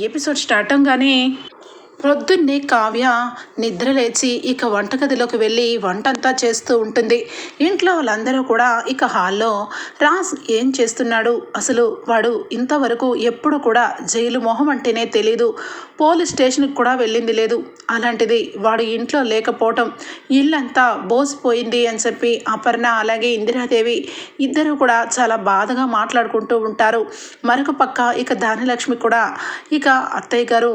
Episode start అవగానే ప్రొద్దున్నే కావ్య నిద్ర లేచి ఇక వంటగదిలోకి వెళ్ళి వంటంతా చేస్తూ ఉంటుంది. ఇంట్లో వాళ్ళందరూ కూడా ఇక హాల్లో రాజ్ ఏం చేస్తున్నాడు? అసలు వాడు ఇంతవరకు ఎప్పుడు కూడా జైలు మొహం అంటేనే తెలీదు. పోలీస్ స్టేషన్కి కూడా వెళ్ళింది లేదు. అలాంటిది వాడు ఇంట్లో లేకపోవటం ఇల్లంతా బోసిపోయింది అని చెప్పి అపర్ణ అలాగే ఇందిరాదేవి ఇద్దరు కూడా చాలా బాధగా మాట్లాడుకుంటూ ఉంటారు. మరొక పక్క ఇక దానిలక్ష్మి కూడా ఇక అత్తయ్య గారు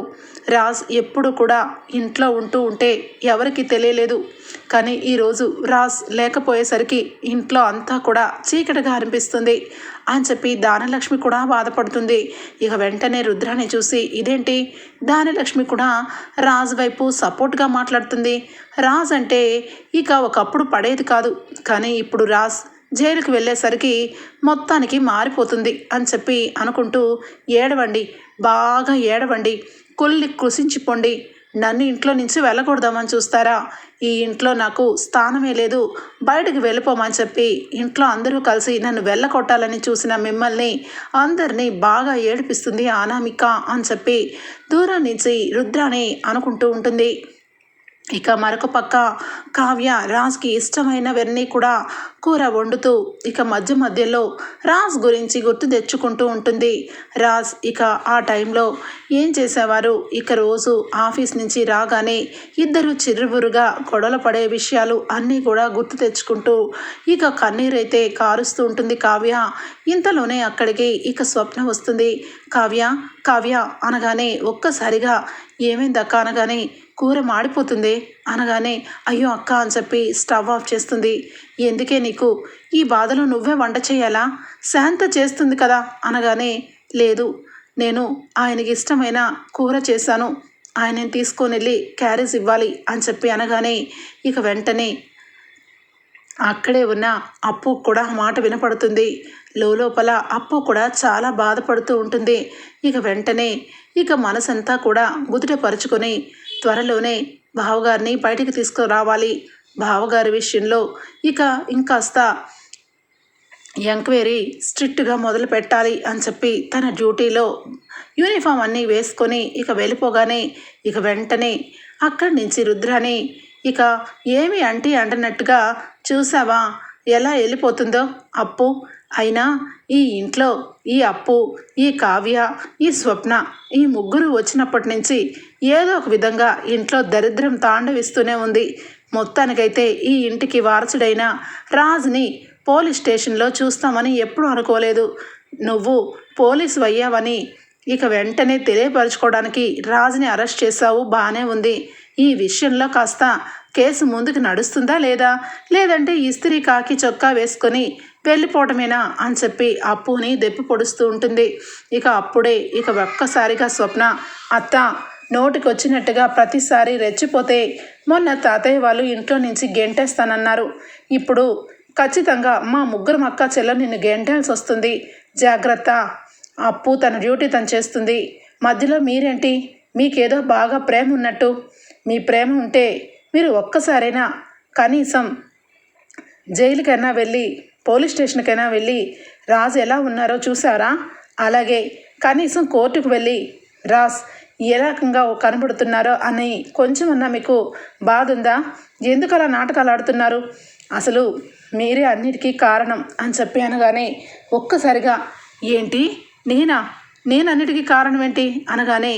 రాజ్ ఎప్పుడు కూడా ఇంట్లో ఉంటూ ఉంటే ఎవరికి తెలియలేదు. కానీ ఈరోజు రాజ్ లేకపోయేసరికి ఇంట్లో అంతా కూడా చీకటిగా అనిపిస్తుంది. అని చెప్పి దానలక్ష్మి కూడా బాధపడుతుంది. ఇక వెంటనే రుద్రాన్ని చూసి ఇదేంటి? దానలక్ష్మి కూడా రాజ్ వైపు సపోర్ట్గా మాట్లాడుతుంది. రాజ్ అంటే ఇక ఒకప్పుడు పడేది కాదు. కానీ ఇప్పుడు రాజ్ జైలుకి వెళ్ళేసరికి మొత్తానికి మారిపోతుంది అని చెప్పి అనుకుంటూ ఏడవండి. బాగా ఏడవండి. కుళ్ళి కృషించిపోండి నన్ను ఇంట్లో నుంచి వెళ్ళకూడదామని చూస్తారా? ఈ ఇంట్లో నాకు స్థానమే లేదు. బయటకు వెళ్ళిపోమని చెప్పి ఇంట్లో అందరూ కలిసి నన్ను వెళ్ళకొట్టాలని చూసిన మిమ్మల్ని అందరినీ బాగా ఏడిపిస్తుంది అనామిక అని చెప్పి దూరం నుంచి రుద్రాని అనుకుంటూ ఉంటుంది. ఇక మరొక పక్క కావ్య రాజ్కి ఇష్టమైనవన్నీ కూడా కూర వండుతూ ఇక మధ్య మధ్యలో రాజ్ గురించి గుర్తు తెచ్చుకుంటూ ఉంటుంది. రాజ్ ఇక ఆ టైంలో ఏం చేసేవారు? ఇక రోజు ఆఫీస్ నుంచి రాగానే ఇద్దరు చిరువురుగా గొడవలు పడే విషయాలు అన్నీ కూడా గుర్తు తెచ్చుకుంటూ ఇక కన్నీరైతే కారుస్తూ ఉంటుంది కావ్య. ఇంతలోనే అక్కడికి ఇక స్వప్న వస్తుంది. కావ్య కావ్య అనగానే ఒక్కసారిగా ఏమైందక్క అనగానే కూర మాడిపోతుంది. అనగానే అయ్యో అక్క అని చెప్పి స్టవ్ ఆఫ్ చేస్తుంది. ఎందుకే నీకు? ఈ బాధలో నువ్వే వంట చేయాలా? శాంత చేస్తుంది కదా అనగానే లేదు నేను ఆయనకి ఇష్టమైన కూర చేశాను. ఆయనని తీసుకొని వెళ్ళి క్యారేజ్ ఇవ్వాలి అని చెప్పి అనగానే ఇక వెంటనే అక్కడే ఉన్న అప్పు కూడా మాట వినపడుతుంది. లోపల అప్పు కూడా చాలా బాధపడుతూ ఉంటుంది. ఇక వెంటనే ఇక మనసంతా కూడా గుదిటపరుచుకొని త్వరలోనే బావగారిని బయటికి తీసుకురావాలి. బావగారి విషయంలో ఇక ఇంకాస్త ఎంక్వైరీ స్ట్రిక్ట్గా మొదలు పెట్టాలి అని చెప్పి తన డ్యూటీలో యూనిఫామ్ అన్నీ వేసుకొని ఇక వెళ్ళిపోగానే ఇక వెంటనే అక్కడి నుంచి రుద్రాని ఇక ఏమి అంటే అంటనట్టుగా చూసావా ఎలా వెళ్ళిపోతుందో అప్పు? అయినా ఈ ఇంట్లో ఈ అప్పు ఈ కావ్య ఈ స్వప్న ఈ ముగ్గురు వచ్చినప్పటి నుంచి ఏదో ఒక విధంగా ఇంట్లో దరిద్రం తాండవిస్తూనే ఉంది. మొత్తానికైతే ఈ ఇంటికి వారసుడైన రాజుని పోలీస్ స్టేషన్లో చూస్తామని ఎప్పుడూ అనుకోలేదు. నువ్వు పోలీసు అయ్యావని ఇక వెంటనే తెలియపరచుకోవడానికి రాజుని అరెస్ట్ చేశావు బాగానే ఉంది. ఈ విషయంలో కాస్త కేసు ముందుకు నడుస్తుందా లేదా? లేదంటే ఇస్త్రీ కాకి చొక్కా వేసుకొని వెళ్ళిపోవటమేనా అని చెప్పి అప్పుని దెప్పి పొడుస్తూ ఉంటుంది. ఇక అప్పుడే ఇక ఒక్కసారిగా స్వప్న అత్త నోటికి వచ్చినట్టుగా ప్రతిసారి రెచ్చిపోతే మొన్న తాతయ్య వాళ్ళు ఇంట్లో నుంచి గెంటేస్తానన్నారు. ఇప్పుడు ఖచ్చితంగా మా ముగ్గురు అక్క చెల్ల నిన్ను గెంటాల్సి వస్తుంది జాగ్రత్త. అప్పు తన డ్యూటీ తను చేస్తుంది. మధ్యలో మీరేంటి? మీకేదో బాగా ప్రేమ ఉన్నట్టు. మీ ప్రేమ ఉంటే మీరు ఒక్కసారైనా కనీసం జైలుకైనా వెళ్ళి పోలీస్ స్టేషన్కైనా వెళ్ళి రాజు ఎలా ఉన్నారో చూసారా అలాగే కనీసం కోర్టుకు వెళ్ళి రాజ్ ఏ రకంగా కనబడుతున్నారో అని కొంచెమన్నా మీకు బాధ ఉందా ఎందుకు అలా నాటకాలు ఆడుతున్నారు? అసలు మీరే అన్నిటికీ కారణం అని చెప్పి అనగానే ఒక్కసారిగా ఏంటి? నేనా? నేను అన్నిటికీ కారణం ఏంటి అనగానే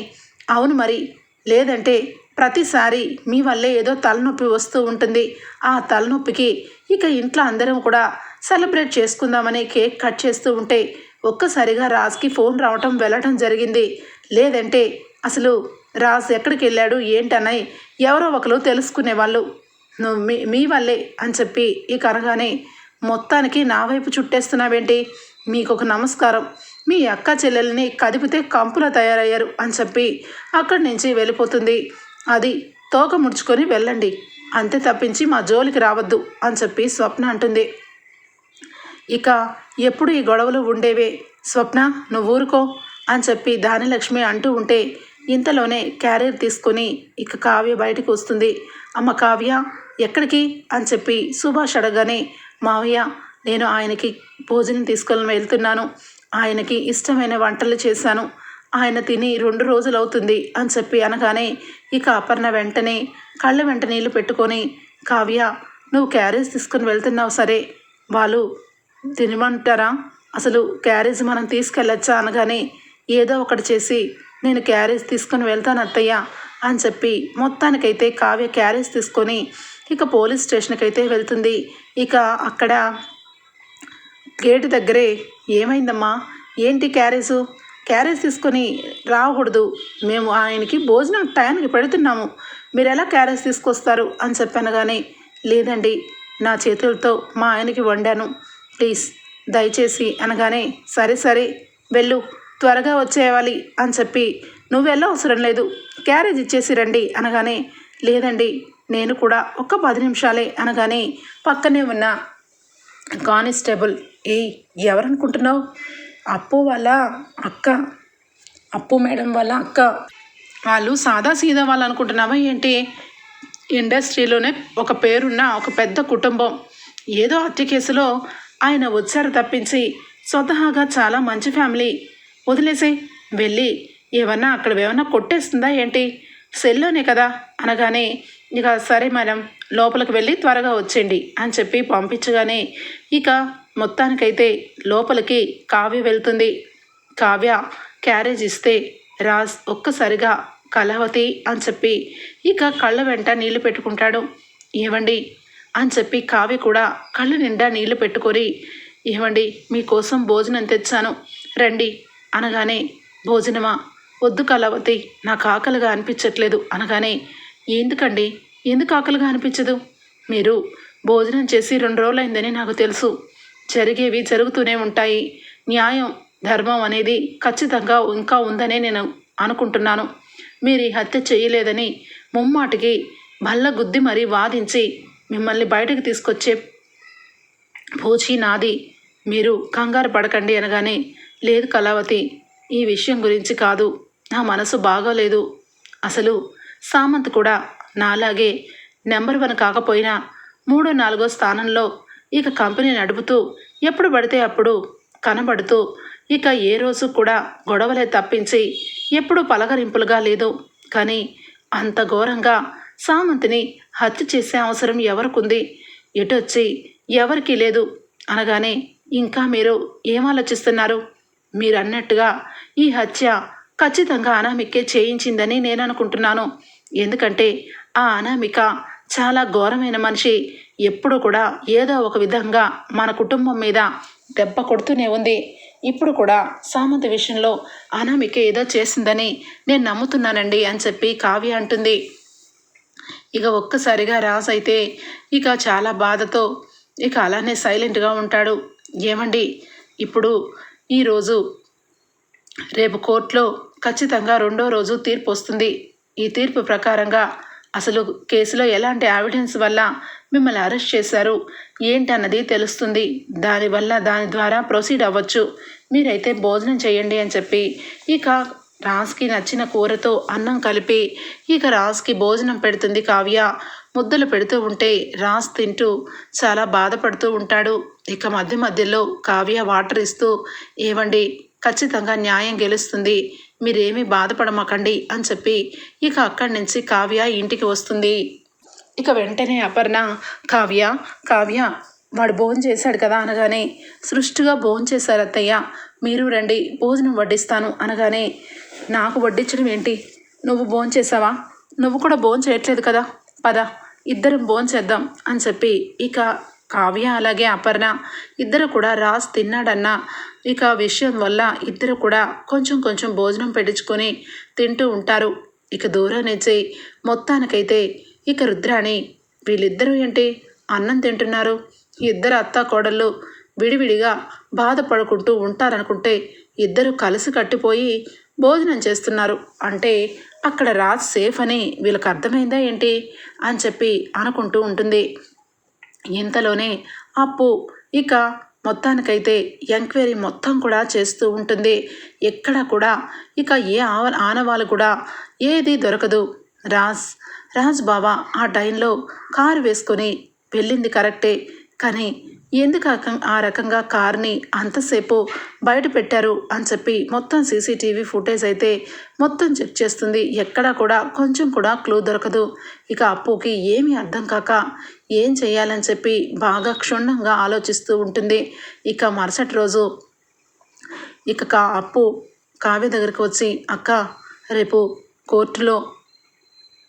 అవును మరి. లేదంటే ప్రతిసారి మీ వల్లే ఏదో తలనొప్పి వస్తూ ఉంటుంది. ఆ తలనొప్పికి ఇక ఇంట్లో అందరం కూడా సెలబ్రేట్ చేసుకుందామని కేక్ కట్ చేస్తూ ఉంటే ఒక్కసారిగా రాజ్కి ఫోన్ రావటం వెళ్ళటం జరిగింది. లేదంటే అసలు రాజ్ ఎక్కడికి వెళ్ళాడు? ఏంటన్నాయి ఎవరో ఒకరు తెలుసుకునేవాళ్ళు. నువ్వు మీ మీ వల్లే అని చెప్పి ఇక అనగానే మొత్తానికి నా వైపు చుట్టేస్తున్నావేంటి? మీకు ఒక నమస్కారం. మీ అక్క చెల్లెల్ని కదిపితే కంపులా తయారయ్యారు అని చెప్పి అక్కడి నుంచి వెళ్ళిపోతుంది. అది తోక ముడుచుకొని వెళ్ళండి. అంతే తప్పించి మా జోలికి రావద్దు అని చెప్పి స్వప్న అంటుంది. ఇక ఎప్పుడు ఈ గొడవలు ఉండేవే? స్వప్న నువ్వు ఊరుకో. అని చెప్పి దానిలక్ష్మి అంటూ ఉంటే ఇంతలోనే క్యారియర్ తీసుకొని ఇక కావ్య బయటకు వస్తుంది. అమ్మ కావ్య ఎక్కడికి? అని చెప్పి సుభాష్ అడగానే మావయ్య నేను ఆయనకి భోజనం తీసుకొని వెళ్తున్నాను. ఆయనకి ఇష్టమైన వంటలు చేశాను. ఆయన తిని రెండు రోజులు అవుతుంది అని చెప్పి అనగానే ఇక అపర్ణ వెంటనే కళ్ళ వెంట నీళ్ళు పెట్టుకొని కావ్య నువ్వు క్యారేజ్ తీసుకుని వెళ్తున్నావు సరే వాళ్ళు తినమంటారా? అసలు క్యారేజ్ మనం తీసుకెళ్ళచ్చా? అనగానే ఏదో ఒకటి చేసి నేను క్యారేజ్ తీసుకొని వెళ్తాను అత్తయ్య అని చెప్పి మొత్తానికైతే కావ్య క్యారేజ్ తీసుకొని ఇక పోలీస్ స్టేషన్కి అయితే వెళ్తుంది. ఇక అక్కడ గేటు దగ్గరే ఏమైందమ్మా? ఏంటి క్యారేజు? క్యారేజ్ తీసుకొని రాకూడదు. మేము ఆయనకి భోజనం టయానికి పెడుతున్నాము. మీరు ఎలా క్యారేజ్ తీసుకొస్తారు? అని చెప్పాను కానీ లేదండి నా చేతులతో మా ఆయనకి వండాను. ప్లీజ్ దయచేసి అనగానే సరే సరే వెళ్ళు. త్వరగా వచ్చేయాలి అని చెప్పి నువ్వెళ్ళ అవసరం లేదు. క్యారేజ్ ఇచ్చేసి రండి అనగానే లేదండి నేను కూడా ఒక్క పది నిమిషాలే అనగానే పక్కనే ఉన్న కానిస్టేబుల్ ఏయ్ ఎవరనుకుంటున్నావు? అప్పు వాళ్ళ అక్క అప్పు మేడం వాళ్ళ అక్క. వాళ్ళు సాదా సీదా వాళ్ళు అనుకుంటున్నావా ఏంటి? ఇండస్ట్రీలోనే ఒక పేరున్న ఒక పెద్ద కుటుంబం. ఏదో హత్య కేసులో ఆయన వచ్చారు తప్పించి స్వతహాగా చాలా మంచి ఫ్యామిలీ. వదిలేసే వెళ్ళి ఏమన్నా అక్కడ ఏమన్నా కొట్టేస్తుందా ఏంటి? సెల్లోనే కదా అనగానే ఇక సరే మనం లోపలికి వెళ్ళి త్వరగా వచ్చేయండి అని చెప్పి పంపించగానే ఇక మొత్తానికైతే లోపలికి కావ్య వెళ్తుంది. కావ్య క్యారేజ్ ఇస్తే రాజ్ ఒక్కసారిగా కళావతి అని చెప్పి ఇక కళ్ళ వెంట నీళ్ళు పెట్టుకుంటాడు. ఏవండి? అని చెప్పి కావ్య కూడా కళ్ళ నిండా నీళ్ళు పెట్టుకొని ఏవండి మీకోసం భోజనం తెచ్చాను. రండి అనగానే భోజనమా? వద్దు కళావతి నాకు ఆకలిగా అనిపించట్లేదు. అనగానే ఎందుకండి? ఎందుకు ఆకలిగా అనిపించదు? మీరు భోజనం చేసి రెండు రోజులైందని నాకు తెలుసు. జరిగేవి జరుగుతూనే ఉంటాయి. న్యాయం ధర్మం అనేది ఖచ్చితంగా ఇంకా ఉందనే నేను అనుకుంటున్నాను. మీరు ఈ హత్య చేయలేదని ముమ్మాటికి బల్ల గుద్ది మరీ వాదించి మిమ్మల్ని బయటకు తీసుకొచ్చే పూచి నాది. మీరు కంగారు పడకండి అనగానే లేదు కళావతి ఈ విషయం గురించి కాదు. నా మనసు బాగోలేదు. అసలు సామంత్ కూడా నాలాగే నెంబర్ వన్ కాకపోయినా మూడో నాలుగో స్థానంలో ఇక కంపెనీ నడుపుతూ ఎప్పుడు పడితే అప్పుడు కనబడుతూ ఇక ఏ రోజు కూడా గొడవలే తప్పించి ఎప్పుడు పలకరింపులుగా లేదు. కానీ అంత ఘోరంగా సామంతిని హత్య చేసే అవసరం ఎవరికుంది? ఎటొచ్చి ఎవరికి లేదు అనగానే ఇంకా మీరు ఏం ఆలోచిస్తున్నారు? మీరు అన్నట్టుగా ఈ హత్య ఖచ్చితంగా అనామికే చేయించిందని నేను అనుకుంటున్నాను ఎందుకంటే ఆ అనామిక చాలా ఘోరమైన మనిషి. ఎప్పుడు కూడా ఏదో ఒక విధంగా మన కుటుంబం మీద దెబ్బ కొడుతూనే ఉంది. ఇప్పుడు కూడా సామంత విషయంలో అనామిక ఏదో చేసిందని నేను నమ్ముతున్నానండి అని చెప్పి కావ్య అంటుంది. ఇక ఒక్కసారిగా రాజ్ అయితే ఇక చాలా బాధతో ఇక అలానే సైలెంట్గా ఉంటాడు. ఏమండి? ఇప్పుడు ఈరోజు రేపు కోర్టులో ఖచ్చితంగా రెండో రోజు తీర్పు వస్తుంది. ఈ తీర్పు ప్రకారంగా అసలు కేసులో ఎలాంటి ఎవిడెన్స్ వల్ల మిమ్మల్ని అరెస్ట్ చేశారు? ఏంటన్నది తెలుస్తుంది. దానివల్ల దాని ద్వారా ప్రొసీడ్ అవ్వచ్చు. మీరైతే భోజనం చేయండి అని చెప్పి ఇక రాజ్కి నచ్చిన కూరతో అన్నం కలిపి ఇక రాజ్కి భోజనం పెడుతుంది కావ్య. ముద్దలు పెడుతూ ఉంటే రాజ్ తింటూ చాలా బాధపడుతూ ఉంటాడు. ఇక మధ్య మధ్యలో కావ్య వాటర్ ఇస్తూ ఏవండి ఖచ్చితంగా న్యాయం గెలుస్తుంది. మీరేమీ బాధపడమకండి అని చెప్పి ఇక అక్కడి నుంచి కావ్య ఇంటికి వస్తుంది. ఇక వెంటనే అపర్ణ కావ్య కావ్య వాడు భోజనం చేశాడు కదా అనగానే సృష్టిగా భోజనం చేశారు అత్తయ్య. మీరు రండి భోజనం వడ్డిస్తాను అనగానే నాకు వడ్డించడం ఏంటి? నువ్వు భోజనం చేసావా నువ్వు కూడా భోజనం చేయట్లేదు కదా. పద. ఇద్దరం భోంచేద్దాం అని చెప్పి ఇక కావ్య అలాగే అపర్ణ ఇద్దరు కూడా రాజ్ తిన్నాడన్న ఇక విషయం వల్ల ఇద్దరు కూడా కొంచెం కొంచెం భోజనం పెట్టించుకొని తింటూ ఉంటారు. ఇక దూరం నుంచి మొత్తానికైతే ఇక రుద్రాణి వీళ్ళిద్దరూ ఏంటి అన్నం తింటున్నారు? ఇద్దరు అత్త కోడళ్ళు విడివిడిగా బాధపడుకుంటూ ఉంటారనుకుంటే ఇద్దరు కలిసి కట్టిపోయి భోజనం చేస్తున్నారు. అంటే అక్కడ రాజ్ సేఫ్ అని వీళ్ళకి అర్థమైందా ఏంటి? అని చెప్పి అనుకుంటూ ఉంటుంది. ఇంతలోనే అప్పు ఇక మొత్తానికైతే ఎంక్వైరీ మొత్తం కూడా చేస్తూ ఉంటుంది. ఎక్కడ కూడా ఇక ఏ ఆవ ఆనవాలు కూడా ఏది దొరకదు. రాజ్ రాజ్ బాబా ఆ టైంలో కారు వేసుకొని వెళ్ళింది కరెక్టే. కానీ ఎందుకు ఆ రకంగా కార్ని అంతసేపు బయట పెట్టారు అని చెప్పి మొత్తం సీసీటీవీ ఫుటేజ్ అయితే మొత్తం చెక్ చేస్తుంది. ఎక్కడా కూడా కొంచెం కూడా క్లూ దొరకదు. ఇక అప్పుకి ఏమీ అర్థం కాక ఏం చేయాలని చెప్పి బాగా క్షుణ్ణంగా ఆలోచిస్తూ ఉంటుంది. ఇక మరుసటి రోజు ఇక కా అప్పు కావ్య దగ్గరికి వచ్చి అక్క రేపు కోర్టులో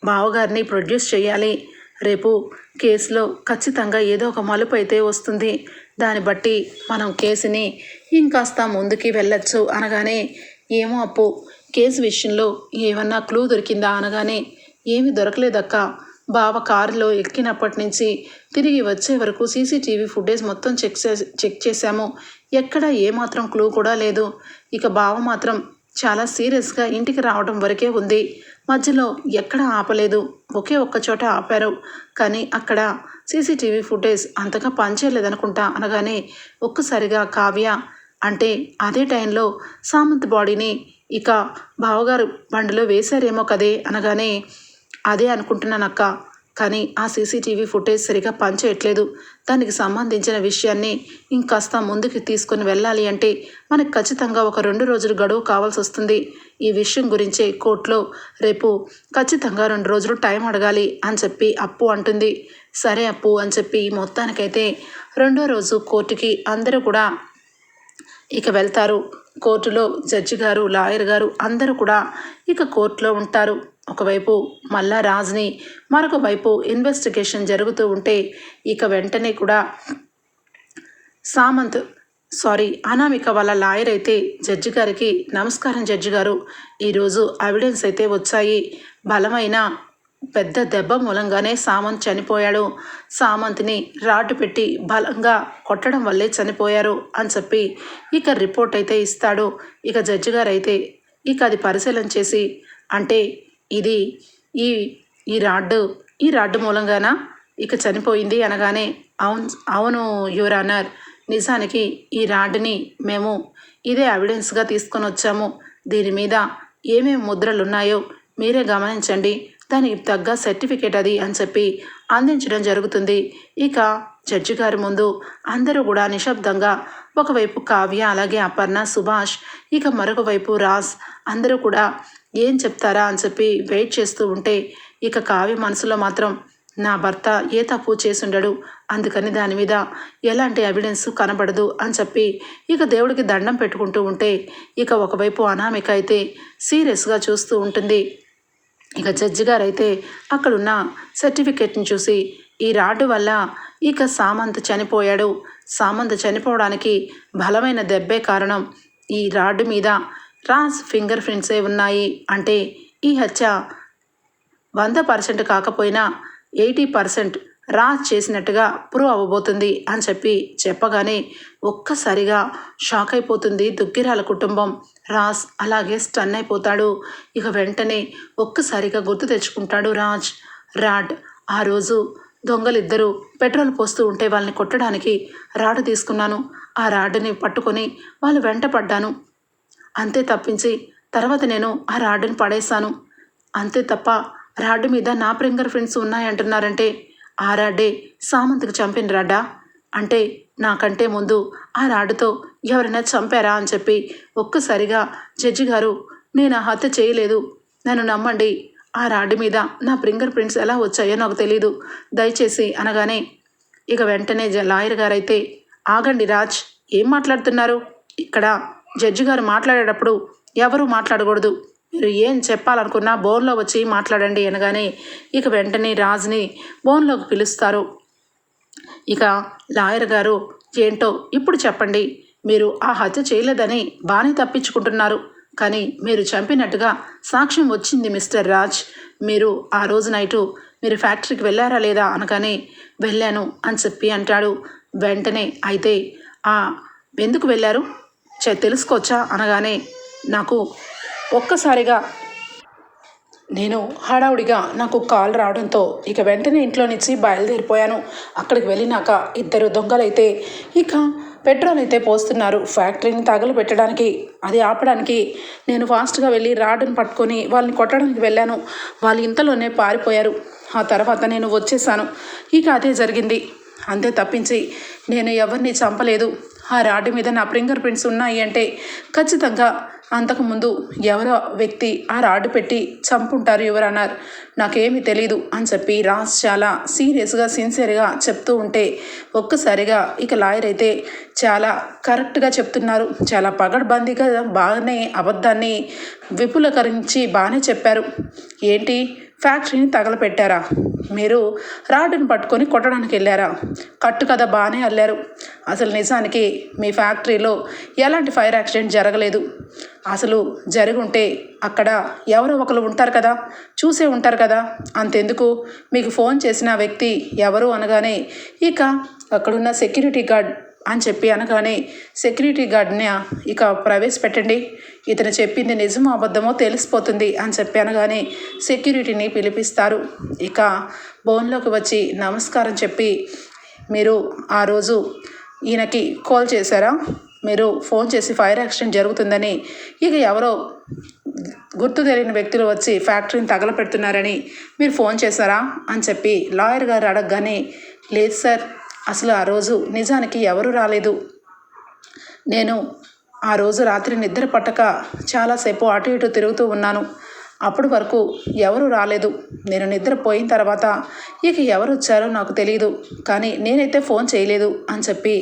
బావగారిని ప్రొడ్యూస్ చేయాలి. రేపు కేసులో ఖచ్చితంగా ఏదో ఒక మలుపు అయితే వస్తుంది. దాన్ని బట్టి మనం కేసుని ఇంకాస్త ముందుకి వెళ్ళొచ్చు అనగానే ఏమో అప్పు కేసు విషయంలో ఏమన్నా క్లూ దొరికిందా అనగానే ఏమీ దొరకలేదక్క. బావ కారులో ఎక్కినప్పటి నుంచి తిరిగి వచ్చే వరకు సీసీటీవీ ఫుటేజ్ మొత్తం చెక్ చేసి చెక్ చేశాము. ఎక్కడ ఏమాత్రం క్లూ కూడా లేదు. ఇక బావ మాత్రం చాలా సీరియస్గా ఇంటికి రావడం వరకే ఉంది. మధ్యలో ఎక్కడ ఆపలేదు. ఒకే ఒక్క చోట ఆపారు. కానీ అక్కడ సీసీటీవీ ఫుటేజ్ అంతగా పనిచేయలేదనుకుంటా అనగానే ఒక్కసారిగా కావ్య అంటే అదే టైంలో సామంత్ బాడీని ఇక బావగారు బండిలో వేశారేమో కదే అనగానే అదే అనుకుంటున్నానక్క. కానీ ఆ సీసీటీవీ ఫుటేజ్ సరిగా పనిచేయట్లేదు. దానికి సంబంధించిన విషయాన్ని ఇంకాస్త ముందుకు తీసుకొని వెళ్ళాలి అంటే మనకు ఖచ్చితంగా ఒక రెండు రోజులు గడువు కావాల్సి వస్తుంది. ఈ విషయం గురించే కోర్టులో రేపు ఖచ్చితంగా రెండు రోజులు టైం అడగాలి అని చెప్పి అప్పు అంటుంది. సరే అప్పు అని చెప్పి మొత్తానికైతే రెండో రోజు కోర్టుకి అందరూ కూడా ఇక వెళ్తారు. కోర్టులో జడ్జి గారు లాయర్ గారు అందరూ కూడా ఇక కోర్టులో ఉంటారు. ఒకవైపు మల్లా రాజ్ని మరొక వైపు ఇన్వెస్టిగేషన్ జరుగుతూ ఉంటే ఇక వెంటనే కూడా సామంత్ సారీ అనామిక వాళ్ళ లాయర్ అయితే జడ్జి గారికి నమస్కారం జడ్జి గారు. ఈరోజు ఎవిడెన్స్ అయితే వచ్చాయి. బలమైన పెద్ద దెబ్బ మూలంగానే సామంత్ చనిపోయాడు. సామంత్ని రాటు పెట్టి బలంగా కొట్టడం వల్లే చనిపోయారు అని చెప్పి ఇక రిపోర్ట్ అయితే ఇస్తాడు. ఇక జడ్జి గారు అయితే ఇక అది పరిశీలన చేసి అంటే ఇది ఈ ఈ రాడ్డు ఈ రాడ్డు మూలంగాన? ఇక చనిపోయింది అనగానే అవును అవును యువర్ ఆనర్. నిజానికి ఈ రాడ్ని మేము ఇదే ఎవిడెన్స్గా తీసుకొని వచ్చాము. దీని మీద ఏమేమి ముద్రలు ఉన్నాయో మీరే గమనించండి. దానికి తగ్గ సర్టిఫికేట్ అది అని చెప్పి అందించడం జరుగుతుంది. ఇక జడ్జి గారి ముందు అందరూ కూడా నిశ్శబ్దంగా ఒకవైపు కావ్య అలాగే అపర్ణ సుభాష్ ఇక మరొక వైపు రాస్ అందరూ కూడా ఏం చెప్తారా అని చెప్పి వెయిట్ చేస్తూ ఉంటే ఇక కావ్య మనసులో మాత్రం నా భర్త ఏ తప్పు చేసుండడు. అందుకని దాని మీద ఎలాంటి ఎవిడెన్స్ కనబడదు అని చెప్పి ఇక దేవుడికి దండం పెట్టుకుంటూ ఉంటే ఇక ఒకవైపు అనామిక అయితే సీరియస్గా చూస్తూ ఉంటుంది. ఇక జడ్జి గారు అయితే అక్కడున్న సర్టిఫికేట్ని చూసి ఈ రాడ్డు వల్ల ఇక సామంత్ చనిపోయాడు. సామంత్ చనిపోవడానికి బలమైన దెబ్బే కారణం ఈ రాడ్డు మీద రాజ్ ఫింగర్ ప్రింట్సే ఉన్నాయి? అంటే ఈ హత్య వంద పర్సెంట్ కాకపోయినా ఎయిటీ పర్సెంట్ రాజ్ చేసినట్టుగా ప్రూవ్ అవ్వబోతుంది అని చెప్పి చెప్పగానే ఒక్కసారిగా షాక్ అయిపోతుంది దుగ్గిరాల కుటుంబం. రాజ్ అలాగే స్టన్ అయిపోతాడు. ఇక వెంటనే ఒక్కసారిగా గుర్తు తెచ్చుకుంటాడు రాజ్. రాడ్ ఆ రోజు దొంగలిద్దరూ పెట్రోల్ పోస్తూ ఉంటే వాళ్ళని కొట్టడానికి రాడ్ తీసుకున్నాను. ఆ రాడ్ని పట్టుకొని వాళ్ళు వెంట పడ్డాను. అంతే తప్పించి తర్వాత నేను ఆ రాడ్డుని పడేశాను. అంతే తప్ప రాడ్డు మీద నా ప్రింగర్ ఫ్రెండ్స్ ఉన్నాయంటున్నారంటే ఆ రాడ్డే సామంత్కి చంపిన రాడ్డా? అంటే నాకంటే ముందు ఆ రాడ్డుతో ఎవరైనా చంపారా అని చెప్పి ఒక్కసారిగా జడ్జి గారు నేను ఆ హత్య చేయలేదు. నన్ను నమ్మండి. ఆ రాడ్డు మీద నా ఫింగర్ ప్రింట్స్ ఎలా వచ్చాయో నాకు తెలీదు. దయచేసి అనగానే ఇక వెంటనే జ- లాయర్ గారైతే ఆగండి రాజ్ ఏం మాట్లాడుతున్నారు? ఇక్కడ జడ్జి గారు మాట్లాడేటప్పుడు ఎవరు మాట్లాడకూడదు. మీరు ఏం చెప్పాలనుకున్నా బోన్లో వచ్చి మాట్లాడండి అనగానే ఇక వెంటనే రాజ్ని బోన్లోకి పిలుస్తారు. ఇక లాయర్ గారు ఏంటో ఇప్పుడు చెప్పండి. మీరు ఆ హత్య చేయలేదని బాగానే తప్పించుకుంటున్నారు. కానీ మీరు చంపినట్టుగా సాక్ష్యం వచ్చింది మిస్టర్ రాజ్. మీరు ఆ రోజు నైటు మీరు ఫ్యాక్టరీకి వెళ్ళారా లేదా అనగానే వెళ్ళాను అని చెప్పి అంటాడు. వెంటనే అయితే ఆ ఎందుకు వెళ్ళారు? తెలుసుకోవచ్చా అనగానే నాకు ఒక్కసారిగా నేను హడావుడిగా నాకు కాల్ రావడంతో ఇక వెంటనే ఇంట్లో నుంచి బయలుదేరిపోయాను. అక్కడికి వెళ్ళినాక ఇద్దరు దొంగలైతే ఇక పెట్రోల్ అయితే పోస్తున్నారు. ఫ్యాక్టరీని తగలు పెట్టడానికి అది ఆపడానికి నేను ఫాస్ట్గా వెళ్ళి రాడ్ని పట్టుకొని వాళ్ళని కొట్టడానికి వెళ్ళాను. వాళ్ళు ఇంతలోనే పారిపోయారు. ఆ తర్వాత నేను వచ్చేసాను. ఇక అదే జరిగింది. అంతే తప్పించి నేను ఎవరిని చంపలేదు. ఆ రాడ్ మీద నా ఫింగర్ ప్రింట్స్ ఉన్నాయి అంటే ఖచ్చితంగా అంతకుముందు ఎవరో వ్యక్తి ఆ రాడ్ పెట్టి చంపుంటారు ఎవరన్నారు నాకేమీ తెలీదు అని చెప్పి రాజ్ చాలా సీరియస్గా సిన్సియర్గా చెప్తూ ఉంటే ఒక్కసారిగా ఇక లాయర్ అయితే చాలా కరెక్ట్గా చెప్తున్నారు. చాలా పగడ్బందీగా బాగానే అబద్ధాన్ని విపులకరించి బాగానే చెప్పారు. ఏంటి? ఫ్యాక్టరీని తగలపెట్టారా? మీరు రాడ్ని పట్టుకొని కొట్టడానికి వెళ్ళారా? కట్టు కథ బాగానే అల్లారు. అసలు నిజానికి మీ ఫ్యాక్టరీలో ఎలాంటి ఫైర్ యాక్సిడెంట్ జరగలేదు. అసలు జరిగి ఉంటే అక్కడ ఎవరో ఒకరు ఉంటారు కదా చూసే ఉంటారు కదా. అంతెందుకు? మీకు ఫోన్ చేసిన వ్యక్తి ఎవరు అనగానే ఇక అక్కడున్న సెక్యూరిటీ గార్డ్ అని చెప్పి అనగానే సెక్యూరిటీ గార్డ్ని ఇక ప్రవేశపెట్టండి. ఇతను చెప్పింది నిజమో అబద్ధమో తెలిసిపోతుంది అని చెప్పి అనగానే సెక్యూరిటీని పిలిపిస్తారు. ఇక బోన్లోకి వచ్చి నమస్కారం చెప్పి మీరు ఆ రోజు ఈయనకి కాల్ చేశారా? మీరు ఫోన్ చేసి ఫైర్ యాక్సిడెంట్ జరుగుతుందని. ఇక ఎవరో గుర్తు తెలియని వ్యక్తులు వచ్చి ఫ్యాక్టరీని తగలపెడుతున్నారని మీరు ఫోన్ చేశారా అని చెప్పి లాయర్ గారు అడగగానే లేదు సార్ అసలు ఆ రోజు నిజానికి ఎవరు రాలేదు. నేను ఆ రోజు రాత్రి నిద్ర పట్టక చాలాసేపు అటు ఇటు తిరుగుతూ ఉన్నాను. అప్పటి వరకు ఎవరు రాలేదు. నేను నిద్రపోయిన తర్వాత ఇక ఎవరు వచ్చారో నాకు తెలియదు కానీ నేనైతే ఫోన్ చేయలేదు అని చెప్పి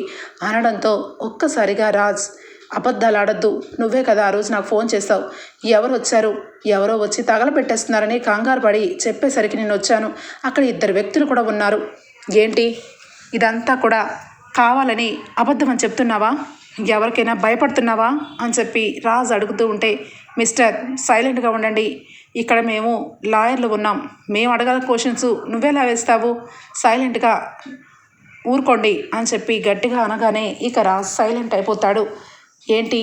అనడంతో ఒక్కసారిగా రాజ్ అబద్ధాలు ఆడద్దు నువ్వే కదా ఆ రోజు నాకు ఫోన్ చేస్తావు. ఎవరు వచ్చారు ఎవరో వచ్చి తగలపెట్టేస్తున్నారని కంగారు పడి చెప్పేసరికి నేను వచ్చాను. అక్కడ ఇద్దరు వ్యక్తులు కూడా ఉన్నారు. ఏంటి? ఇదంతా కూడా కావాలని అబద్ధం అని చెప్తున్నావా? ఎవరికైనా భయపడుతున్నావా? అని చెప్పి రాజు అడుగుతూ ఉంటే మిస్టర్ సైలెంట్గా ఉండండి. ఇక్కడ మేము లాయర్లు ఉన్నాం. మేము అడగల క్వశ్చన్స్ నువ్వేలా వేస్తావు సైలెంట్గా ఊరుకోండి అని చెప్పి గట్టిగా అనగానే ఇక రాజు సైలెంట్ అయిపోతాడు. ఏంటి?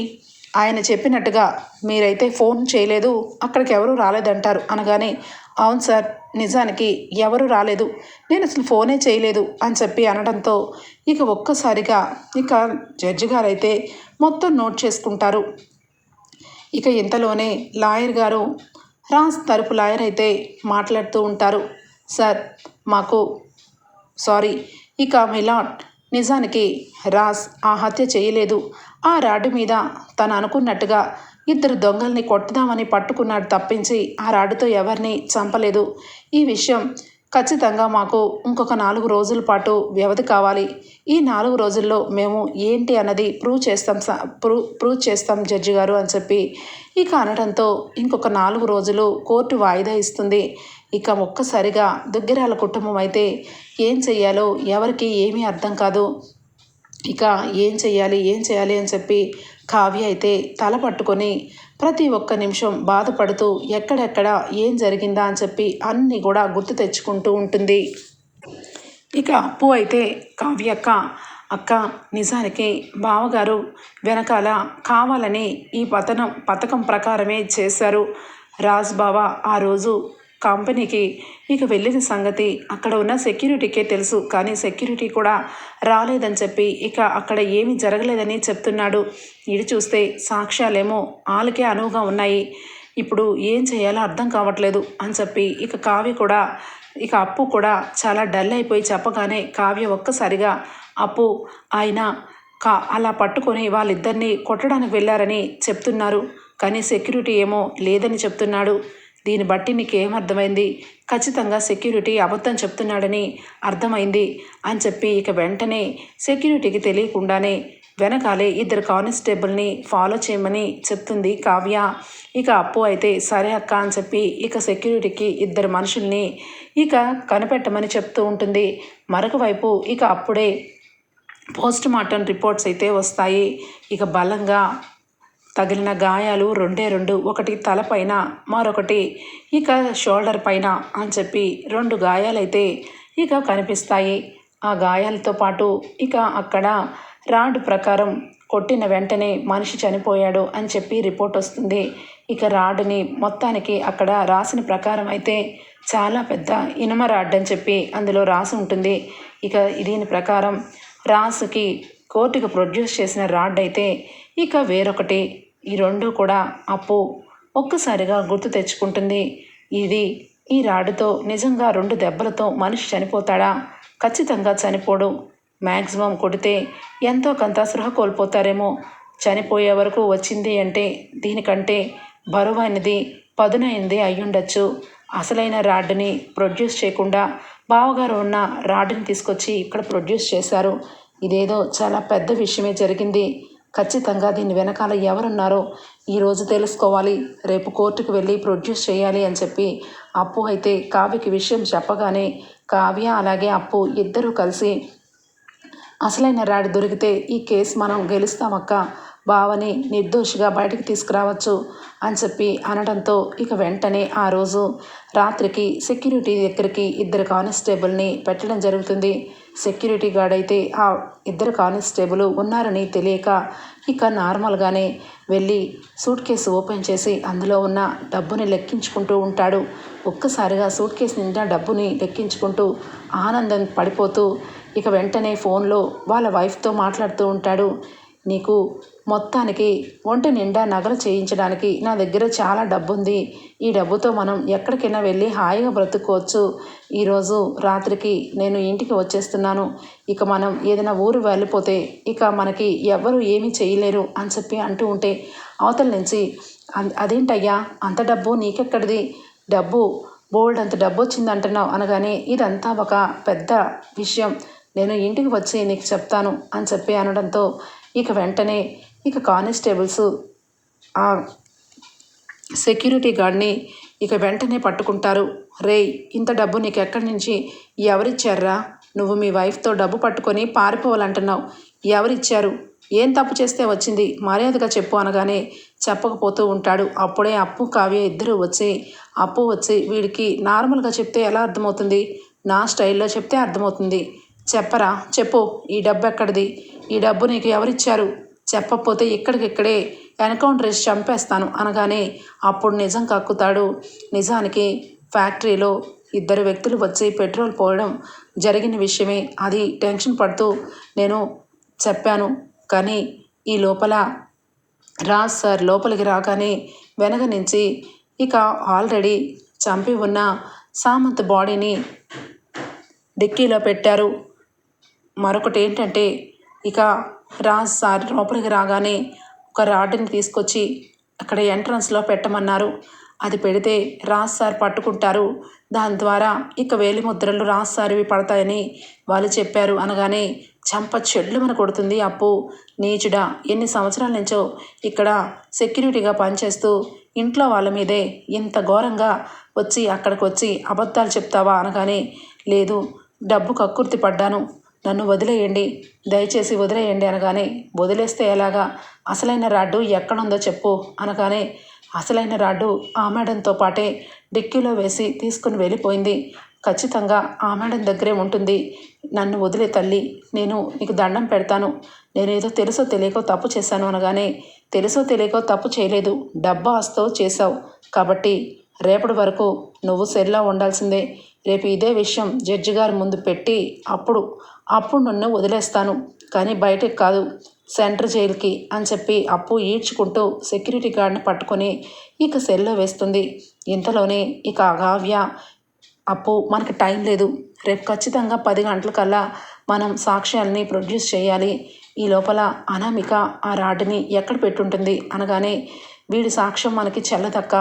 ఆయన చెప్పినట్టుగా మీరైతే ఫోన్ చేయలేదు అక్కడికి ఎవరు రాలేదంటారు అనగానే అవును సార్ నిజానికి ఎవరు రాలేదు. నేను అసలు ఫోనే చేయలేదు అని చెప్పి అనడంతో ఇక ఒక్కసారిగా ఇక జడ్జి గారు అయితే మొత్తం నోట్ చేసుకుంటారు. ఇక ఇంతలోనే లాయర్ గారు రాజ్ తరపు లాయర్ అయితే మాట్లాడుతూ ఉంటారు. సార్ మాకు సారీ ఇక మిలాట్ నిజానికి రాజ్ ఆ హత్య చేయలేదు. ఆ రాడ్డు మీద తను అనుకున్నట్టుగా ఇద్దరు దొంగల్ని కొట్టుదామని పట్టుకున్నాడు తప్పించి ఆ రాడ్డుతో ఎవరిని చంపలేదు. ఈ విషయం ఖచ్చితంగా మాకు ఇంకొక నాలుగు రోజుల పాటు వ్యవధి కావాలి. ఈ నాలుగు రోజుల్లో మేము ఏంటి అన్నది ప్రూవ్ చేస్తాం స ప్రూ ప్రూవ్ చేస్తాం జడ్జి గారు అని చెప్పి ఇక అనడంతో ఇంకొక నాలుగు రోజులు కోర్టు వాయిదా ఇస్తుంది. ఇక ఒక్కసారిగా దుగ్గిరాల కుటుంబం అయితే ఏం చెయ్యాలో ఎవరికి ఏమీ అర్థం కాదు. ఇక ఏం చెయ్యాలి ఏం చేయాలి అని చెప్పి కావ్య అయితే తల పట్టుకొని ప్రతి ఒక్క నిమిషం బాధపడుతూ ఎక్కడెక్కడ ఏం జరిగిందా అని చెప్పి అన్నీ కూడా గుర్తు తెచ్చుకుంటూ ఉంటుంది. ఇక అప్పు అయితే కావ్య అక్క అక్క నిజానికి బావగారు వెనకాల కావాలని ఈ పతనం పథకం ప్రకారమే చేశారు. రాజ్ బావ ఆ రోజు కంపెనీకి. ఇక వెళ్ళిన సంగతి అక్కడ ఉన్న సెక్యూరిటీకే తెలుసు. కానీ సెక్యూరిటీ కూడా రాలేదని చెప్పి ఇక అక్కడ ఏమీ జరగలేదని చెప్తున్నాడు. ఇటు చూస్తే సాక్ష్యాలేమో ఆలకే అనువుగా ఉన్నాయి. ఇప్పుడు ఏం చేయాలో అర్థం కావట్లేదు అని చెప్పి ఇక కావ్య కూడా ఇక అప్పు కూడా చాలా డల్ అయిపోయి చెప్పగానే కావ్య ఒక్కసారిగా అప్పు ఆయన కా అలా పట్టుకొని వాళ్ళిద్దరినీ కొట్టడానికి వెళ్ళారని చెప్తున్నారు. కానీ సెక్యూరిటీ ఏమో లేదని చెప్తున్నాడు. దీన్ని బట్టి నీకేం అర్థమైంది ఖచ్చితంగా సెక్యూరిటీ అబద్ధం చెప్తున్నాడని అర్థమైంది అని చెప్పి ఇక వెంటనే సెక్యూరిటీకి తెలియకుండానే వెనకాలే ఇద్దరు కానిస్టేబుల్ని ఫాలో చేయమని చెప్తుంది కావ్య. ఇక అప్పు అయితే సరే అక్క అని చెప్పి ఇక సెక్యూరిటీకి ఇద్దరు మనుషుల్ని ఇక కనిపెట్టమని చెప్తూ ఉంటుంది. మరొక వైపు ఇక అప్పుడే పోస్ట్ మార్టం రిపోర్ట్స్ అయితే వస్తాయి. ఇక బలంగా తగిలిన గాయాలు రెండే రెండు ఒకటి తలపైన మరొకటి ఇక షోల్డర్ పైన అని చెప్పి రెండు గాయాలైతే ఇక కనిపిస్తాయి. ఆ గాయాలతో పాటు ఇక అక్కడ రాడ్ ప్రకారం కొట్టిన వెంటనే మనిషి చనిపోయాడు అని చెప్పి రిపోర్ట్ వస్తుంది. ఇక రాడ్ని మొత్తానికి అక్కడ రాసిన ప్రకారం అయితే చాలా పెద్ద ఇనుమ రాడ్ అని చెప్పి అందులో రాసి ఉంటుంది. ఇక దీని ప్రకారం రాసుకి కోర్టుకు ప్రొడ్యూస్ చేసిన రాడ్ అయితే ఇక వేరొకటి. ఈ రెండు కూడా అప్పు ఒక్కసారిగా గుర్తు తెచ్చుకుంటుంది. ఇది ఈ రాడుతో నిజంగా రెండు దెబ్బలతో మనిషి చనిపోతాడా? ఖచ్చితంగా చనిపోడు. మ్యాక్సిమం కొడితే ఎంతో కొంత సృహ కోల్పోతారేమో. చనిపోయే వరకు వచ్చింది అంటే దీనికంటే బరువైనది పదునైనది అయ్యుండొచ్చు. అసలైన రాడ్ని ప్రొడ్యూస్ చేయకుండా బావగారు ఉన్న రాడ్ని తీసుకొచ్చి ఇక్కడ ప్రొడ్యూస్ చేశారు. ఇదేదో చాలా పెద్ద విషయమే జరిగింది. ఖచ్చితంగా దీని వెనకాల ఎవరున్నారో ఈరోజు తెలుసుకోవాలి. రేపు కోర్టుకు వెళ్ళి ప్రొడ్యూస్ చేయాలి అని చెప్పి అప్పు అయితే కావ్యకి విషయం చెప్పగానే కావ్య అలాగే అప్పు ఇద్దరూ కలిసి అసలైన రాడి దొరికితే ఈ కేసు మనం గెలుస్తామక్క బావని నిర్దోషిగా బయటకు తీసుకురావచ్చు అని చెప్పి అనడంతో ఇక వెంటనే ఆ రోజు రాత్రికి సెక్యూరిటీ దగ్గరికి ఇద్దరు కానిస్టేబుల్ని పెట్టడం జరుగుతుంది. సెక్యూరిటీ గార్డ్ అయితే ఆ ఇద్దరు కానిస్టేబుల్ ఉన్నారని తెలియక ఇక నార్మల్గానే వెళ్ళి సూట్ కేసు ఓపెన్ చేసి అందులో ఉన్న డబ్బుని లెక్కించుకుంటూ ఉంటాడు. ఒక్కసారిగా సూట్ కేసు నిండా డబ్బుని లెక్కించుకుంటూ ఆనందం పడిపోతూ ఇక వెంటనే ఫోన్లో వాళ్ళ వైఫ్తో మాట్లాడుతూ ఉంటాడు. నీకు మొత్తానికి ఒంటి నిండా నగలు చేయించడానికి నా దగ్గర చాలా డబ్బు ఉంది ఈ డబ్బుతో మనం ఎక్కడికైనా వెళ్ళి హాయిగా బ్రతుకోవచ్చు ఈరోజు రాత్రికి నేను ఇంటికి వచ్చేస్తున్నాను. ఇక మనం ఏదైనా ఊరు వెళ్ళిపోతే ఇక మనకి ఎవరు ఏమీ చేయలేరు అని చెప్పి అంటూ ఉంటే అవతల నుంచి అదేంటయ్యా? అంత డబ్బు నీకెక్కడిది? డబ్బు బోల్డ్ అంత డబ్బు వచ్చింది అంటున్నావు అనగానే ఇదంతా ఒక పెద్ద విషయం. నేను ఇంటికి వచ్చి నీకు చెప్తాను అని చెప్పి అనడంతో ఇక వెంటనే ఇక కానిస్టేబుల్స్ ఆ సెక్యూరిటీ గార్డ్ని ఇక వెంటనే పట్టుకుంటారు. రే ఇంత డబ్బు నీకు ఎక్కడి నుంచి? ఎవరిచ్చారా నువ్వు మీ వైఫ్తో డబ్బు పట్టుకొని పారిపోవాలంటున్నావు. ఎవరిచ్చారు? ఏం తప్పు చేస్తే వచ్చింది? మర్యాదగా చెప్పు అనగానే చెప్పకపోతూ ఉంటాడు. అప్పుడే అప్పు కావ్య ఇద్దరు వచ్చి అప్పు వచ్చి వీడికి నార్మల్గా చెప్తే ఎలా అర్థమవుతుంది? నా స్టైల్లో చెప్తే అర్థమవుతుంది. చెప్పరా? చెప్పు. ఈ డబ్బు ఎక్కడిది? ఈ డబ్బు నీకు ఎవరిచ్చారు? చెప్పకపోతే ఇక్కడికిక్కడే ఎన్కౌంటర్ చంపేస్తాను అనగానే అప్పుడు నిజం కక్కుతాడు. నిజానికి ఫ్యాక్టరీలో ఇద్దరు వ్యక్తులు వచ్చి పెట్రోల్ పోయడం జరిగిన విషయమే. అది టెన్షన్ పడుతూ నేను చెప్పాను. కానీ ఈ లోపల రాజ్ సార్ లోపలికి రాగానే వెనక నుంచి ఇక ఆల్రెడీ చంపి ఉన్న సామంత్ బాడీని డిక్కీలో పెట్టారు. మరొకటి ఏంటంటే ఇక రాజ్ సార్ లోపలికి రాగానే ఒక రాడ్ని తీసుకొచ్చి అక్కడ ఎంట్రన్స్లో పెట్టమన్నారు. అది పెడితే రాజ్ సార్ పట్టుకుంటారు. దాని ద్వారా ఇక వేలి ముద్రలు రాజ్ సార్వి పడతాయని వాళ్ళు చెప్పారు అనగానే చంప చెడ్లుమని కొడుతుంది అప్పు. నీచుడా ఎన్ని సంవత్సరాల నుంచో ఇక్కడ సెక్యూరిటీగా పనిచేస్తూ ఇంట్లో వాళ్ళ మీదే ఇంత ఘోరంగా వచ్చి అక్కడికి వచ్చి అబద్ధాలు చెప్తావా అనగానే లేదు డబ్బు కక్కుర్తి పడ్డాను. నన్ను వదిలేయండి దయచేసి వదిలేయండి అనగానే వదిలేస్తే ఎలాగా? అసలైన రాడ్డు ఎక్కడుందో చెప్పు అనగానే అసలైన రాడ్డు ఆ మేడంతో పాటే డిక్కీలో వేసి తీసుకుని వెళ్ళిపోయింది. ఖచ్చితంగా ఆ మేడం దగ్గరే ఉంటుంది. నన్ను వదిలే తల్లి నేను నీకు దండం పెడతాను. నేనేదో తెలుసో తెలియకో తప్పు చేశాను అనగానే తెలుసో తెలియకో తప్పు చేయలేదు. డబ్బా ఆస్తో చేశావు. కాబట్టి రేపటి వరకు నువ్వు సెల్లో ఉండాల్సిందే. రేపు ఇదే విషయం జడ్జి గారి ముందు పెట్టి అప్పుడు అప్పుడు నన్ను వదిలేస్తాను. కానీ బయటకు కాదు సెంటర్ జైలుకి అని చెప్పి అప్పు ఈడ్చుకుంటూ సెక్యూరిటీ గార్డ్ని పట్టుకొని ఇక సెల్లో వేస్తుంది. ఇంతలోనే ఇక అగావ్య అప్పు మనకి టైం లేదు. రేపు ఖచ్చితంగా పది గంటలకల్లా మనం సాక్ష్యాలని ప్రొడ్యూస్ చేయాలి. ఈ లోపల అనామిక ఆ రాడ్ని ఎక్కడ పెట్టుంటుంది అనగానే వీడి సాక్ష్యం మనకి చెల్లదక్క.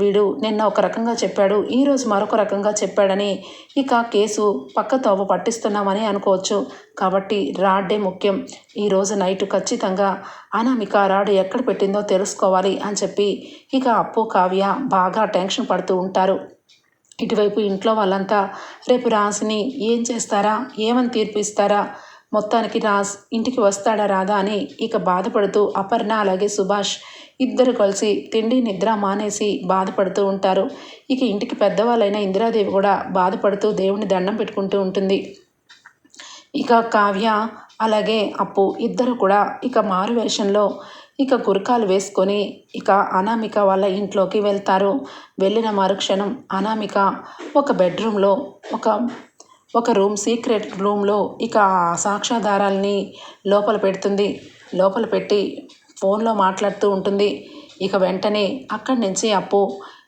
వీడు నిన్న ఒక రకంగా చెప్పాడు ఈరోజు మరొక రకంగా చెప్పాడని. ఇక కేసు పక్క తోవ పట్టిస్తున్నామని అనుకోవచ్చు. కాబట్టి రాడ్డే ముఖ్యం. ఈరోజు నైట్ ఖచ్చితంగా అనామిక రాడు ఎక్కడ పెట్టిందో తెలుసుకోవాలి అని చెప్పి ఇక అప్పు కావ్య బాగా టెన్షన్ పడుతూ ఉంటారు. ఇటువైపు ఇంట్లో వాళ్ళంతా రేపు రాసిని ఏం చేస్తారా? ఏమని తీర్పు ఇస్తారా మొత్తానికి రాజ్ ఇంటికి వస్తాడా రాదా అని ఇక బాధపడుతూ అపర్ణ అలాగే సుభాష్ ఇద్దరు కలిసి తిండి నిద్ర మానేసి బాధపడుతూ ఉంటారు. ఇక ఇంటికి పెద్దవాళ్ళైన ఇందిరాదేవి కూడా బాధపడుతూ దేవుని దండం పెట్టుకుంటూ ఉంటుంది. ఇక కావ్య అలాగే అప్పు ఇద్దరు కూడా ఇక మారు వేషంలో ఇక గురకాలు వేసుకొని ఇక అనామిక వాళ్ళ ఇంట్లోకి వెళ్తారు. వెళ్ళిన మరుక్షణం అనామిక ఒక బెడ్రూమ్లో ఒక ఒక రూమ్ సీక్రెట్ రూమ్లో ఇక సాక్ష్యాధారాల్ని లోపల పెడుతుంది. లోపల పెట్టి ఫోన్లో మాట్లాడుతూ ఉంటుంది. ఇక వెంటనే అక్కడి నుంచి అప్పు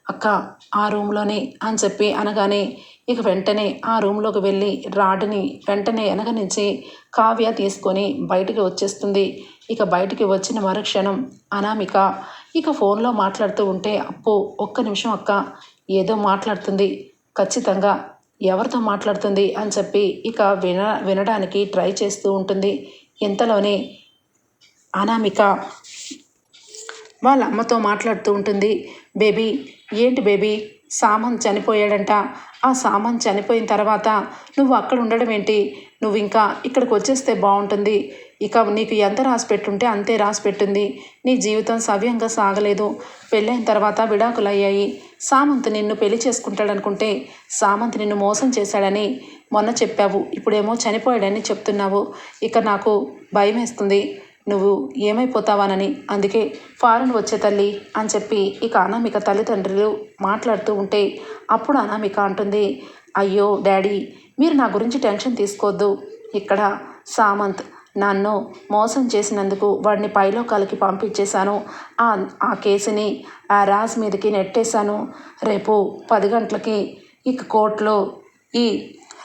అక్క ఆ రూమ్లోనే అని చెప్పి అనగానే ఇక వెంటనే ఆ రూమ్లోకి వెళ్ళి రాడ్ని వెంటనే వెనక నుంచి కావ్య తీసుకొని బయటికి వచ్చేస్తుంది. ఇక బయటికి వచ్చిన మరుక్షణం అనామిక ఇక ఫోన్లో మాట్లాడుతూ ఉంటే అప్పు ఒక్క నిమిషం అక్క ఏదో మాట్లాడుతుంది. ఖచ్చితంగా ఎవరితో మాట్లాడుతుంది అని చెప్పి ఇక విన వినడానికి ట్రై చేస్తూ ఉంటుంది. ఇంతలోనే అనామిక వాళ్ళ అమ్మతో మాట్లాడుతూ ఉంటుంది. బేబీ ఏంటి బేబీ? సామాన్ చనిపోయాడంట. ఆ సామాన్ చనిపోయిన తర్వాత నువ్వు అక్కడ ఉండడం ఏంటి? నువ్వు ఇంకా ఇక్కడికి వచ్చేస్తే బాగుంటుంది. ఇక నీకు ఎంత రాసి పెట్టుంటే అంతే రాసి పెట్టింది. నీ జీవితం సవ్యంగా సాగలేదు. పెళ్ళైన తర్వాత విడాకులు అయ్యాయి సామంత్ నిన్ను పెళ్ళి చేసుకుంటాడనుకుంటే సామంత్ నిన్ను మోసం చేశాడని మొన్న చెప్పావు. ఇప్పుడేమో చనిపోయాడని చెప్తున్నావు. ఇక నాకు భయం వేస్తుంది నువ్వు ఏమైపోతావానని. అందుకే ఫారెన్ వచ్చే తల్లి అని చెప్పి ఇక అనామిక తల్లిదండ్రులు మాట్లాడుతూ ఉంటే అప్పుడు అనామిక అంటుంది అయ్యో డాడీ మీరు నా గురించి టెన్షన్ తీసుకోవద్దు ఇక్కడ సామంత్ నన్ను మోసం చేసినందుకు వాడిని పైలోకాలకి పంపించేశాను. ఆ ఆ కేసుని ఆ రాజ్ మీదకి నెట్టేశాను. రేపు పది గంటలకి ఇక కోర్టులో ఈ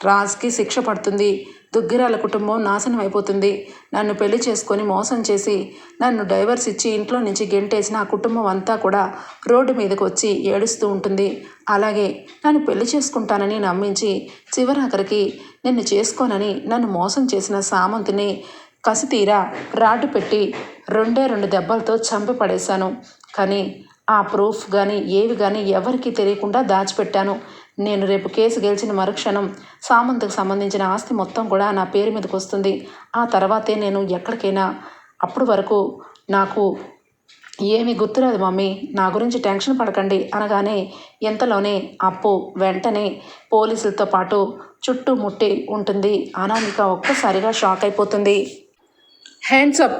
రాజ్కి శిక్ష పడుతుంది. దుగ్గిరాల కుటుంబం నాశనం అయిపోతుంది. నన్ను పెళ్ళి చేసుకొని మోసం చేసి నన్ను డైవర్స్ ఇచ్చి ఇంట్లో నుంచి గెంటేసిన నా కుటుంబం అంతా కూడా రోడ్డు మీదకు వచ్చి ఏడుస్తూ ఉంటుంది. అలాగే నన్ను పెళ్ళి చేసుకుంటానని నమ్మించి చివరాఖరికి నిన్ను చేసుకోనని నన్ను మోసం చేసిన సామంతిని కసితీరా రాడ్డు పెట్టి రెండే రెండు దెబ్బలతో చంపి పడేశాను కానీ ఆ ప్రూఫ్ కానీ ఏవి కానీ ఎవరికీ తెలియకుండా దాచిపెట్టాను. నేను రేపు కేసు గెలిచిన మరుక్షణం సామంత్కి సంబంధించిన ఆస్తి మొత్తం కూడా నా పేరు మీదకి వస్తుంది. ఆ తర్వాతే నేను ఎక్కడికైనా. అప్పుడు వరకు నాకు ఏమి గుర్తురాదు మమ్మీ. నా గురించి టెన్షన్ పడకండి అనగానే ఎంతలోనే అప్పు వెంటనే పోలీసులతో పాటు చుట్టూ ముట్టి ఉంటుంది. అనామిక ఒక్కసారిగా షాక్ అయిపోతుంది. హ్యాండ్స్ అప్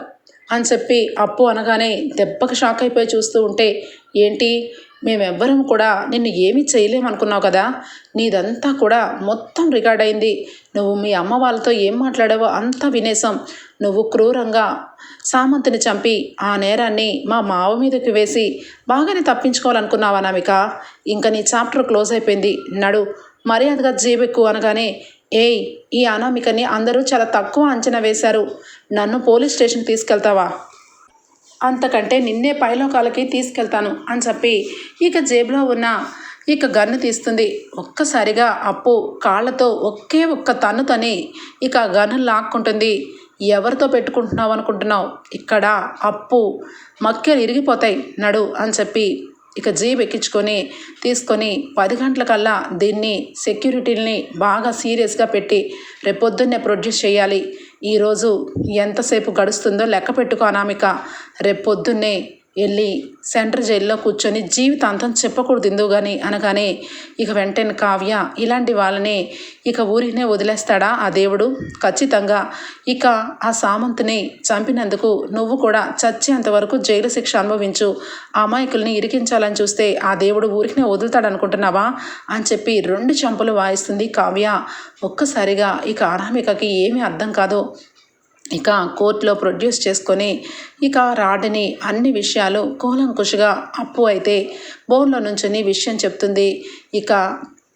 అని చెప్పి అప్పు అనగానే దెబ్బకి షాక్ అయిపోయి చూస్తూ ఉంటే ఏంటి? మేమెవ్వరం కూడా నిన్ను ఏమీ చేయలేమనుకున్నావు కదా? నీదంతా కూడా మొత్తం రికార్డ్ అయింది. నువ్వు మీ అమ్మ వాళ్ళతో ఏం మాట్లాడావో అంతా వినేశాం. నువ్వు క్రూరంగా సామంతిని చంపి ఆ నేరాన్ని మా మావ మీదకి వేసి బాగానే తప్పించుకోవాలనుకున్నావా నామిక? ఇంకా నీ చాప్టర్ క్లోజ్ అయిపోయింది. నడు. మర్యాదగా జీబెక్కు అనగానే ఏయ్ ఈ అనామికని అందరూ చాలా తక్కువ అంచనా వేశారు. నన్ను పోలీస్ స్టేషన్కి తీసుకెళ్తావా? అంతకంటే నిన్నే పైలోకాలకి తీసుకెళ్తాను అని చెప్పి ఇక జేబులో ఉన్న ఇక గన్ను తీస్తుంది. ఒక్కసారిగా అప్పు కాళ్ళతో ఒకే ఒక్క తను తని ఇక గన్ను లాక్కుంటుంది. ఎవరితో పెట్టుకుంటున్నావు అనుకుంటున్నావు? ఇక్కడ అప్పు మక్కెలు ఇరిగిపోతాయి నడు అని చెప్పి ఇక జీబ్ ఎక్కించుకొని తీసుకొని పది గంటలకల్లా దీన్ని సెక్యూరిటీని బాగా సీరియస్గా పెట్టి రేపొద్దున్నే ప్రొడ్యూస్ చేయాలి. ఈరోజు ఎంతసేపు గడుస్తుందో లెక్క పెట్టుకో అనామిక. రేపొద్దున్నే వెళ్ళి సెంటర్ జైల్లో కూర్చొని జీవితాంతం చెప్పకూడదు ఎందుకు కానీ అనగానే ఇక వెంటనే కావ్య ఇలాంటి వాళ్ళని ఇక ఊరినే వదిలేస్తాడా ఆ దేవుడు? ఖచ్చితంగా. ఇక ఆ సామంతుని చంపినందుకు నువ్వు కూడా చచ్చేంత వరకు జైలు శిక్ష అనుభవించు. ఆ అమాయకుల్ని ఇరికించాలని చూస్తే ఆ దేవుడు ఊరికినే వదులుతాడు అనుకుంటున్నావా అని చెప్పి రెండు చంపలు వాయిస్తుంది కావ్య. ఒక్కసారిగా ఇక అనామికకి ఏమీ అర్థం కాదు ఇక కోర్టులో ప్రొడ్యూస్ చేసుకొని ఇక రాడ్ని అన్ని విషయాలు కూలంకుషగా అప్పు అయితే బోన్లో నుంచుని విషయం చెప్తుంది. ఇక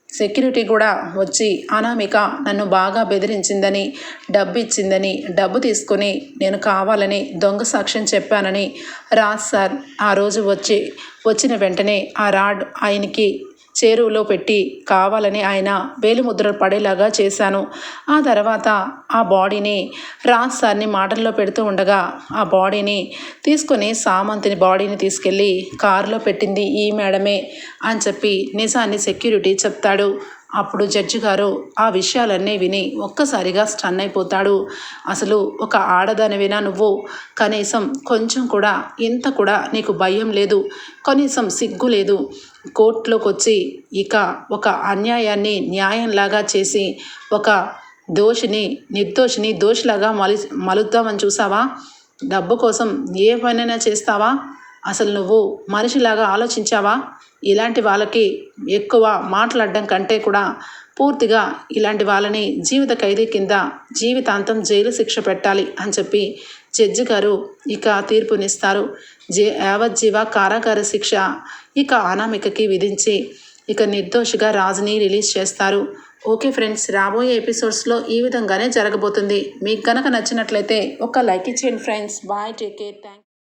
సెక్యూరిటీ కూడా వచ్చి అనామిక నన్ను బాగా బెదిరించిందని డబ్బు ఇచ్చిందని డబ్బు తీసుకొని నేను కావాలని దొంగ సాక్ష్యం చెప్పానని రాజ్ సార్ ఆ రోజు వచ్చి వచ్చిన వెంటనే ఆ రాడ్ ఆయనకి చేరువలో పెట్టి కావాలని ఆయన వేలుముద్ర పడేలాగా చేశాను. ఆ తర్వాత ఆ బాడీని రాజ్ సార్ని మాటల్లో పెడుతూ ఉండగా ఆ బాడీని తీసుకొని సామంతిని బాడీని తీసుకెళ్ళి కారులో పెట్టింది ఈ మేడమే అని చెప్పి నిజాన్ని సెక్యూరిటీ చెప్తాడు. అప్పుడు జడ్జి గారు ఆ విషయాలన్నీ విని ఒక్కసారిగా స్టన్ అయిపోతాడు. అసలు ఒక ఆడదానివినా నువ్వు? కనీసం కొంచెం కూడా ఇంత కూడా నీకు భయం లేదు. కనీసం సిగ్గు లేదు. కోర్టులోకి వచ్చి ఇక ఒక అన్యాయాన్ని న్యాయంలాగా చేసి ఒక దోషిని నిర్దోషిని దోషిలాగా మలి మలుద్దామని చూసావా? డబ్బు కోసం ఏ పనైనా చేస్తావా? అసలు నువ్వు మనిషిలాగా ఆలోచించావా? ఇలాంటి వాళ్ళకి ఎక్కువ మాట్లాడడం కంటే కూడా పూర్తిగా ఇలాంటి వాళ్ళని జీవిత ఖైదీ కింద జీవితాంతం జైలు శిక్ష పెట్టాలి అని చెప్పి జడ్జి గారు ఇక తీర్పునిస్తారు. జే యావజ్జీవ కారాగార శిక్ష ఇక అనామికకి విధించి ఇక నిర్దోషిగా రాజుని రిలీజ్ చేస్తారు. ఓకే ఫ్రెండ్స్ రాబోయే ఎపిసోడ్స్లో ఈ విధంగానే జరగబోతుంది. మీకు కనుక నచ్చినట్లయితే ఒక లైక్ ఇచ్చేయండి friends. Bye take care thank